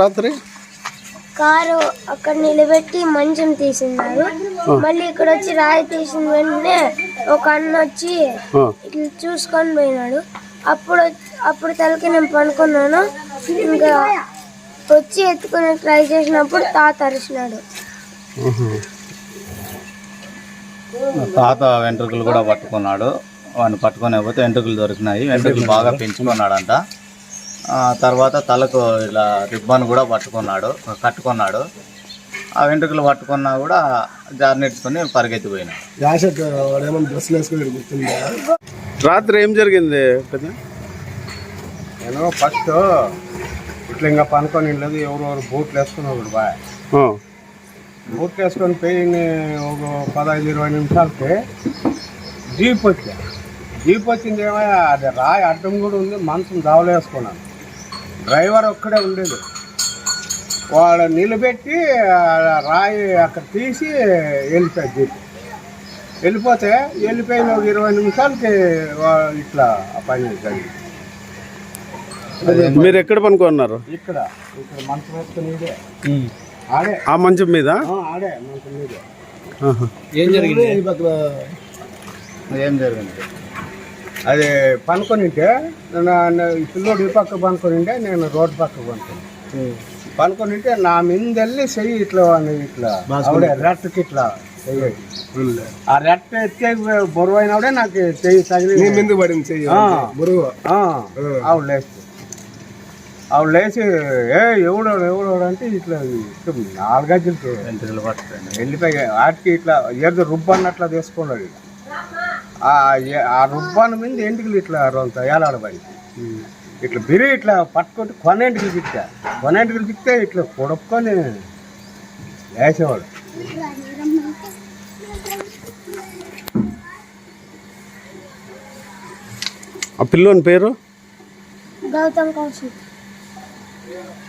రాత్రి? కారు అక్కడ నిలబెట్టి మంచం తీసిన్నారు మళ్ళీ ఇక్కడ వచ్చి రాయి తీసిన వెంటనే ఒక అన్న వచ్చి ఇట్లా చూసుకొని పోయినాడు. అప్పుడు అప్పుడు తలకి నేను పనుకున్నాను. ఇంకా వచ్చి ఎత్తుకునే ట్రై చేసినప్పుడు తాత అరిచినాడు. తాత వెంట్రుకలు కూడా పట్టుకున్నాడు. వాడిని పట్టుకొని పోతే వెంట్రుకలు దొరికినాయి. వెంట్రుకలు బాగా పెంచుకున్నాడంట. ఆ తర్వాత తలకు ఇలా రిబ్బన్ కూడా పట్టుకున్నాడు కట్టుకున్నాడు. ఆ వెంట్రుకలు పట్టుకున్నా కూడా జారినెట్టుకొని పరిగెత్తిపోయినాడు రాత్రి ఏం జరిగింది నేను ఫస్ట్ ఇట్లా ఇంకా పనుకొని లేదు ఎవరెవరు బూట్లు వేసుకున్నాడు బాయ్. బూట్లు వేసుకొని పోయి ఒక పదహైదు ఇరవై నిమిషాలకి జీప్ వచ్చా జీప్ వచ్చింది ఏమో అది రాయి అడ్డం కూడా ఉంది మనసును దావలేసుకున్నాను డ్రైవర్ ఒక్కడే ఉండేది. వాడు నిలబెట్టి రాయి అక్కడ తీసి వెళ్ళిపోయాడు జీప్. వెళ్ళిపోతే వెళ్ళిపోయిన ఒక ఇరవై నిమిషాలకి ఇట్లా ఆ పని జరిగింది. మీరు ఎక్కడ పనుకున్నారు? ఇక్కడ ఇక్కడ మంచం వేసుకుని ఇదే. ఆడే. ఆ మంచం మీద? ఆ, ఆడే మంచం మీదే. ఆహా. ఈ పక్కన ఏం జరిగింది? అది పనుకొని ఉంటే నా- నా- ఈ పిల్లోడు ఈ పక్క పనుకొని ఉంటే నేను రోడ్డు పక్క పనుకొని పనుకొని ఉంటే నా మీద వెళ్ళి చెయ్యి ఇట్లా ఇట్లా. ఆవిడే రెట్టకి ఇట్లా చెయ్యి. ఆ రెట్ట ఎత్తే బరువు అయినప్పుడే నాకు చెయ్యి తగిలి పడింది చెయ్యి. బరువు. ఆ, ఆవిడ లేచి ఆవిడ లేచి ఏ ఎవడోడు ఎవడోడు? అంటే ఇట్లా వెంట్రుకలు పట్టుకొని వెళ్ళిపోయి వాటికి ఇట్లా ఏదో రుబ్బన్ అట్లా తీసుకున్నాడు. ఆ ఏ- ఆ రుబ్బాన్ మీద ఎంటికలు ఇట్లా రొంత ఏలాడబడి ఇట్లా బిరి ఇట్లా పట్టుకుంటే కొనెంటికలు చిక్కా కొనెంటికలు చిక్తే ఇట్లా కొడుక్కొని వేసేవాడు ఆ పిల్లోని పేరు? గౌతమ్ కౌశిక్. Yeah.